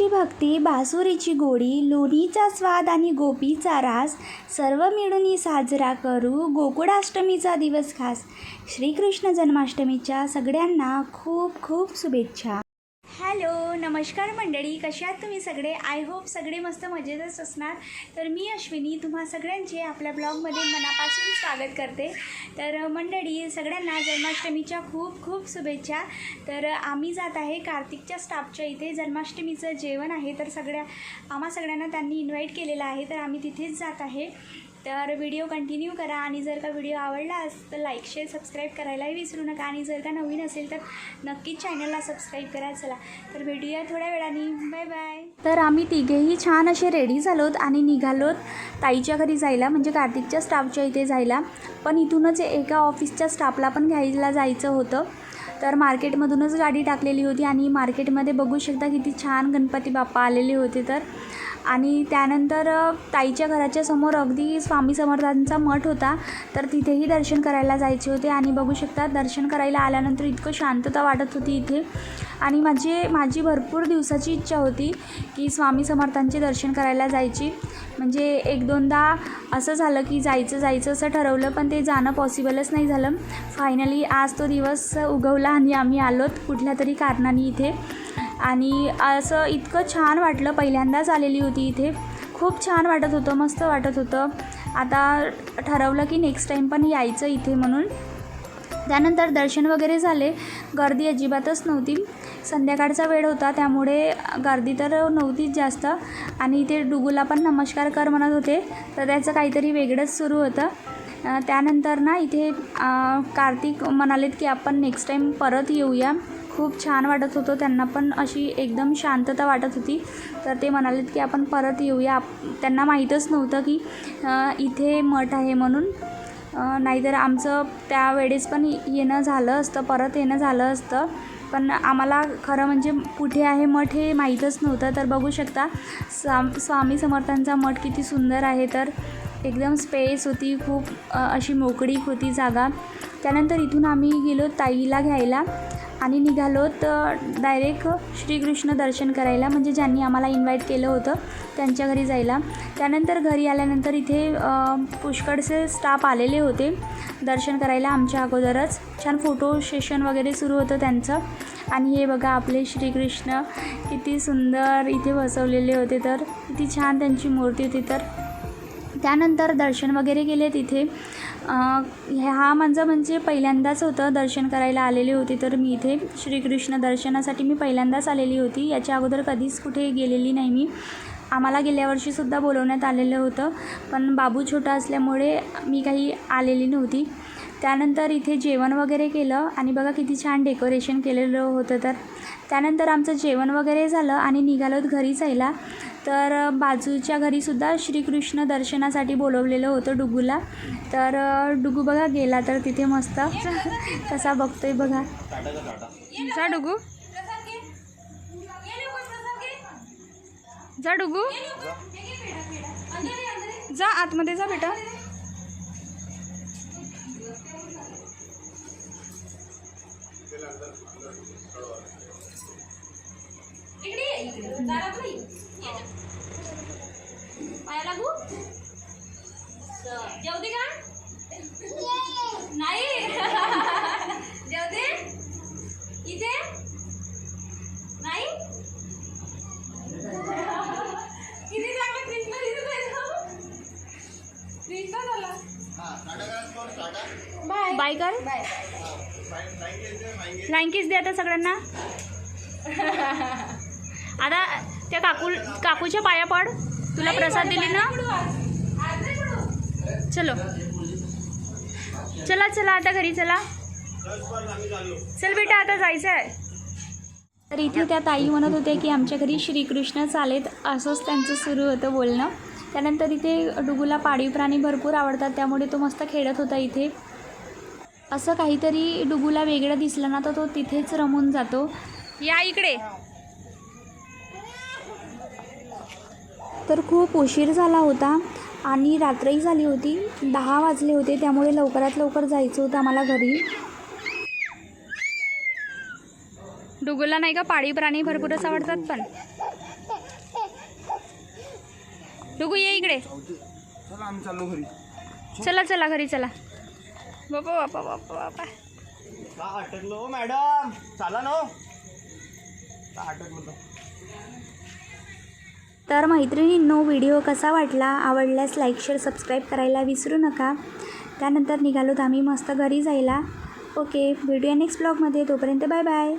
भक्ती बासुरीची गोडी लोणीचा स्वाद आणि गोपीचा रास सर्व मिळून साजरा करू गोकुळाष्टमीचा दिवस खास. श्रीकृष्ण जन्माष्टमीच्या सगळ्यांना खूप खूप शुभेच्छा. नमस्कार मंडळी कशा आहात तुम्ही सगळे? आय होप सगळे मस्त मजेतच असणार. तर मी अश्विनी तुम्हा सगळ्यांचे आपल्या ब्लॉगमध्ये मनापासून स्वागत करते. तर मंडळी सगळ्यांना जन्माष्टमीच्या खूप खूप शुभेच्छा. तर आम्ही जात आहे कार्तिकच्या स्टाफच्या इथे. जन्माष्टमीचं जेवण आहे. तर सगळ्या आम्हा सगळ्यांना त्यांनी इन्व्हाइट केलेलं आहे. तर आम्ही तिथेच जात आहे. तर व्हिडिओ कंटिन्यू करा आणि जर का व्हिडिओ आवडला तर लाईक शेअर सबस्क्राईब करायलाही विसरू नका. आणि जर का नवीन असेल तर नक्कीच चॅनलला सबस्क्राईब करा चला. तर भेटूया थोड्या वेळाने. बाय बाय तर आम्ही तिघेही छान असे रेडी झालोत आणि निघालोत ताईच्या घरी जायला म्हणजे कार्तिकच्या स्टाफच्या इथे जायला. पण इथूनच एका ऑफिसच्या स्टाफला पण घ्यायला जायचं होतं. तर मार्केटमधूनच गाडी टाकलेली होती आणि मार्केटमध्ये बघू शकता किती छान गणपती बाप्पा आलेले होते तर. आणि त्यानंतर ताईच्या घराच्या समोर अगदी स्वामी समर्थांचा मठ होता. तर तिथेही दर्शन करायला जायचे होते आणि बघू शकता दर्शन करायला आल्यानंतर इतकं शांतता वाटत होती इथे. आणि माझी माझी भरपूर दिवसाची इच्छा होती की स्वामी समर्थांचे दर्शन करायला जायची. म्हणजे एक दोनदा असं झालं की जायचं जायचं असं ठरवलं पण ते जाणं पॉसिबलच नाही झालं. फायनली आज तो दिवस उगवला आणि आम्ही आलोत कुठल्या तरी कारणाने इथे. आणि असं इतकं छान वाटलं पहिल्यांदाच आलेली होती इथे. खूप छान वाटत होतं मस्त वाटत होतं. आता ठरवलं की नेक्स्ट टाईम पण यायचं इथे म्हणून. त्यानंतर दर्शन वगैरे झाले. गर्दी अजिबातच नव्हती. संध्याकाळचा वेळ होता त्यामुळे गर्दी तर नव्हतीच जास्त. आणि इथे डुगूला पण नमस्कार कर म्हणत होते. तर त्याचं काहीतरी वेगळंच सुरू होतं. त्यानंतर ना इथे कार्तिक म्हणालेत की आपण नेक्स्ट टाईम परत येऊया. खूप छान वाटत होतं. त्यांना पण अशी एकदम शांतता वाटत होती. तर ते म्हणालेत की आपण परत येऊया. त्यांना माहीतच नव्हतं की इथे मठ आहे म्हणून. नाहीतर आमचं त्यावेळेस पण येणं झालं असतं परत येणं झालं असतं. पण आम्हाला खरं म्हणजे कुठे आहे मठ हे माहीतच नव्हतं. तर बघू शकता स्वाम स्वामी समर्थांचा मठ किती सुंदर आहे. तर एकदम स्पेस होती खूप अशी मोकळीक होती जागा. त्यानंतर इथून आम्ही गेलो ताईला घ्यायला. आणि निघालो तर डायरेक्ट श्रीकृष्ण दर्शन करायला म्हणजे ज्यांनी आम्हाला इन्व्हाइट केलं होतं त्यांच्या घरी जायला. त्यानंतर घरी आल्यानंतर इथे पुष्कळचे पुष्कळसे स्टाफ आलेले होते दर्शन करायला आमच्या अगोदरच. छान फोटो सेशन वगैरे सुरू होतं त्यांचं. आणि हे बघा आपले श्रीकृष्ण किती सुंदर इथे बसवलेले होते तर. किती छान त्यांची मूर्ती होती तर. त्यानंतर दर्शन वगैरे केले तिथे. हा माझं म्हणजे पहिल्यांदाच होतं दर्शन करायला आलेले होते तर मी इथे श्रीकृष्ण दर्शनासाठी मी पहिल्यांदाच आलेली होती. याच्या अगोदर कधीच कुठे गेलेली नाही मी. आम्हाला गेल्या वर्षीसुद्धा बोलवण्यात आलेलं होतं पण बाबू छोटा असल्यामुळे मी काही आलेली नव्हती. त्यानंतर इथे जेवण वगैरे केलं आणि बघा किती छान डेकोरेशन केलेलं होतं तर. त्यानंतर आमचं जेवण वगैरे झालं आणि निघालोत घरी जायला तर बाजूच्या घरीसुद्धा श्रीकृष्ण दर्शनासाठी बोलवलेलं होतं डुगूला. तर डुगू बघा गेला तर तिथे मस्त. कसा बघतोय बघा. जा डुगू. जा डुगू. जा आतमध्ये जा बेटा. इकडे ये, इकडे. दारात नाही. पाया लागू? जेवते का? नाही. जेवते इथे? नाही? किती चांगला कृष्ण. कृष्ण झाला बाय. बाय कर बाय. फ्लँकीज दे आता सगळ्यांना. आता त्या काकू काकूच्या पाया पड. तुला प्रसाद दिली ना? चलो. चला चला आता घरी चला. चल बेटा आता जायचं आहे. तर इथे त्या ताई म्हणत होत्या की आमच्या घरी श्रीकृष्ण चालेत असंच त्यांचं सुरू होतं बोलणं. त्यानंतर इथे डुगूला पाळीव प्राणी भरपूर आवडतात त्यामुळे तो मस्त खेळत होता इथे. असं काहीतरी डुगूला वेगळं दिसलं ना तर तो तिथेच रमून जातो. या इकडे. तर खूप उशीर झाला होता आणि रात्रही झाली होती. दहा वाजले होते त्यामुळे लवकरात लवकर जायचं होतं आम्हाला घरी. डुगूला नाही का पाळीव प्राणी भरपूरच आवडतात पण. डुगू ये इकडे. घरी. चला चला घरी चला. बापा बापा बापा बापा का अटकलो हो मॅडम? चाला ना हो. का अटकलो? तर तर मैत्रिणींनो व्हिडिओ कसा वाटला? आवडल्यास लाईक शेअर सबस्क्राईब करायला विसरू नका. त्यानंतर निघालोत आम्ही मस्त घरी जायला. ओके भेटूया नेक्स्ट ब्लॉगमध्ये तोपर्यंत बाय बाय